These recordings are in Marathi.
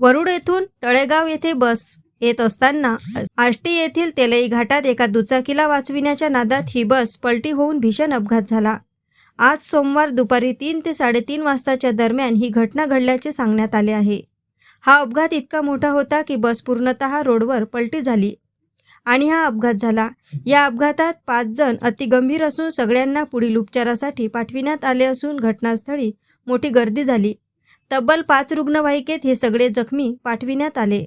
वरुड येथून तळेगाव येथे बस येत असताना आष्टी येथील तेलई घाटात एका दुचाकीला वाचविण्याच्या नादात ही बस पलटी होऊन भीषण अपघात झाला. आज सोमवार दुपारी तीन ते साडेतीन वाजताच्या दरम्यान ही घटना घडल्याचे सांगण्यात आले आहे. हा अपघात इतका मोठा होता की बस पूर्णतः रोडवर पलटी झाली आणि हा अपघात झाला. या अपघातात पाच जण अतिगंभीर असून सगळ्यांना पुढील उपचारासाठी पाठविण्यात आले असून घटनास्थळी मोठी गर्दी झाली. तब्बल पाच रुग्णवाहिकेत हे सगळे जखमी पाठविण्यात आले.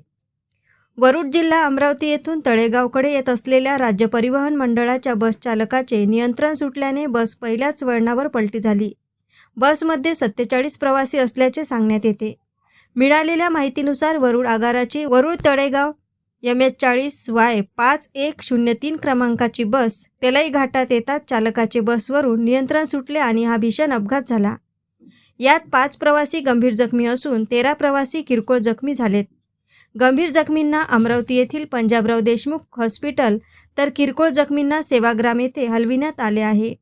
वरुड जिल्हा अमरावती येथून तळेगावकडे येत असलेल्या राज्य परिवहन मंडळाच्या बस चालकाचे नियंत्रण सुटल्याने बस पहिल्याच वळणावर पलटी झाली. बसमध्ये सत्तेचाळीस प्रवासी असल्याचे सांगण्यात येते. मिळालेल्या माहितीनुसार वरुड आगाराची वरुड तळेगाव एम एच चाळीस वाय पाच एक शून्य तीन क्रमांकाची बस तेलाई घाटात येताच चालकाचे बसवरून नियंत्रण सुटले आणि हा भीषण अपघात झाला. यात पाच प्रवासी गंभीर जखमी असून तेरा प्रवासी किरकोळ जखमी झालेत. गंभीर जखमींना अमरावती येथील पंजाबराव देशमुख हॉस्पिटल तर किरकोळ जखमींना सेवाग्राम येथे हलविण्यात आले आहे.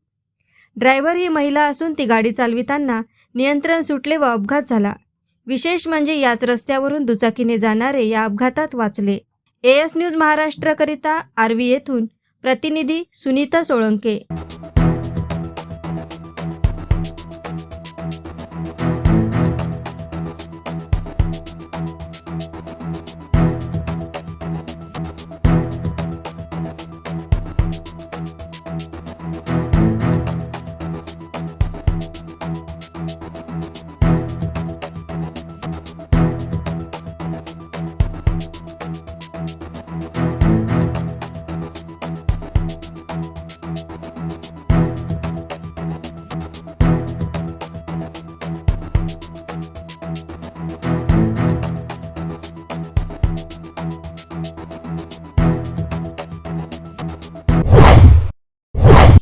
ड्रायव्हर ही महिला असून ती गाडी चालविताना नियंत्रण सुटले व अपघात झाला. विशेष म्हणजे याच रस्त्यावरून दुचाकीने जाणारे या अपघातात वाचले. ए एस न्यूज महाराष्ट्रकरिता आर्वी येथून प्रतिनिधी सुनीता सोळंके.